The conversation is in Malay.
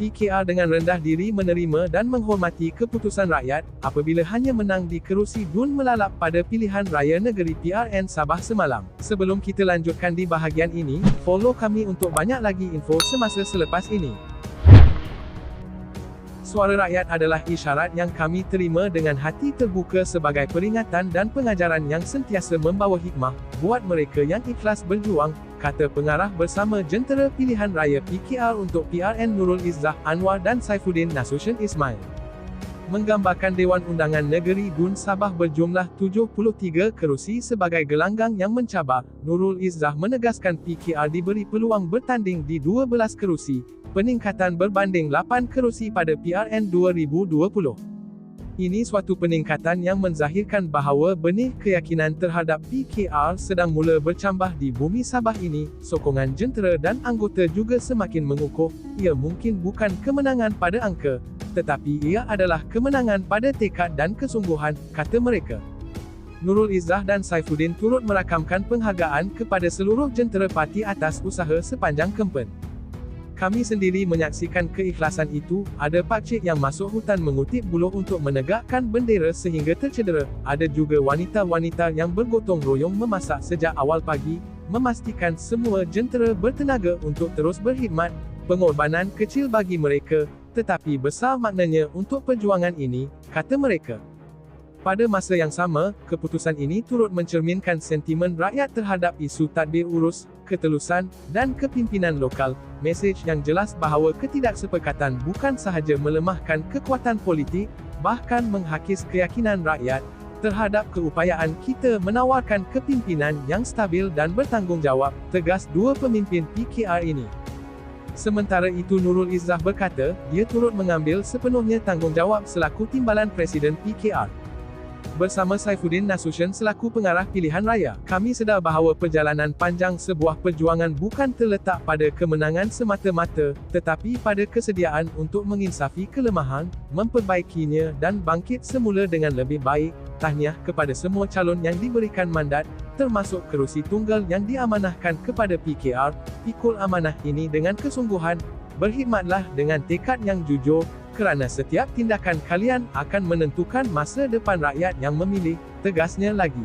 PKR dengan rendah diri menerima dan menghormati keputusan rakyat, apabila hanya menang di kerusi DUN melalap pada pilihan raya negeri PRN Sabah semalam. Sebelum kita lanjutkan di bahagian ini, follow kami untuk banyak lagi info semasa selepas ini. Suara rakyat adalah isyarat yang kami terima dengan hati terbuka sebagai peringatan dan pengajaran yang sentiasa membawa hikmah, buat mereka yang ikhlas berjuang, kata pengarah bersama Jentera Pilihan Raya PKR untuk PRN Nurul Izzah Anwar dan Saifuddin Nasution Ismail. Menggambarkan Dewan Undangan Negeri Dun Sabah berjumlah 73 kerusi sebagai gelanggang yang mencabar, Nurul Izzah menegaskan PKR diberi peluang bertanding di 12 kerusi, peningkatan berbanding 8 kerusi pada PRN 2020. Ini suatu peningkatan yang menzahirkan bahawa benih keyakinan terhadap PKR sedang mula bercambah di bumi Sabah ini, sokongan jentera dan anggota juga semakin mengukuh, ia mungkin bukan kemenangan pada angka, tetapi ia adalah kemenangan pada tekad dan kesungguhan, kata mereka. Nurul Izzah dan Saifuddin turut merakamkan penghargaan kepada seluruh jentera parti atas usaha sepanjang kempen. Kami sendiri menyaksikan keikhlasan itu, ada pakcik yang masuk hutan mengutip buluh untuk menegakkan bendera sehingga tercedera, ada juga wanita-wanita yang bergotong royong memasak sejak awal pagi, memastikan semua jentera bertenaga untuk terus berkhidmat, pengorbanan kecil bagi mereka, tetapi besar maknanya untuk perjuangan ini, kata mereka. Pada masa yang sama, keputusan ini turut mencerminkan sentimen rakyat terhadap isu tadbir urus, ketelusan, dan kepimpinan lokal, mesej yang jelas bahawa ketidaksepakatan bukan sahaja melemahkan kekuatan politik, bahkan menghakis keyakinan rakyat, terhadap keupayaan kita menawarkan kepimpinan yang stabil dan bertanggungjawab, tegas dua pemimpin PKR ini. Sementara itu Nurul Izzah berkata, dia turut mengambil sepenuhnya tanggungjawab selaku timbalan Presiden PKR. Bersama Saifuddin Nasution selaku pengarah pilihan raya, kami sedar bahawa perjalanan panjang sebuah perjuangan bukan terletak pada kemenangan semata-mata, tetapi pada kesediaan untuk menginsafi kelemahan, memperbaikinya dan bangkit semula dengan lebih baik. Tahniah kepada semua calon yang diberikan mandat, termasuk kerusi tunggal yang diamanahkan kepada PKR, pikul amanah ini dengan kesungguhan, berkhidmatlah dengan tekad yang jujur, kerana setiap tindakan kalian akan menentukan masa depan rakyat yang memilih, tegasnya lagi.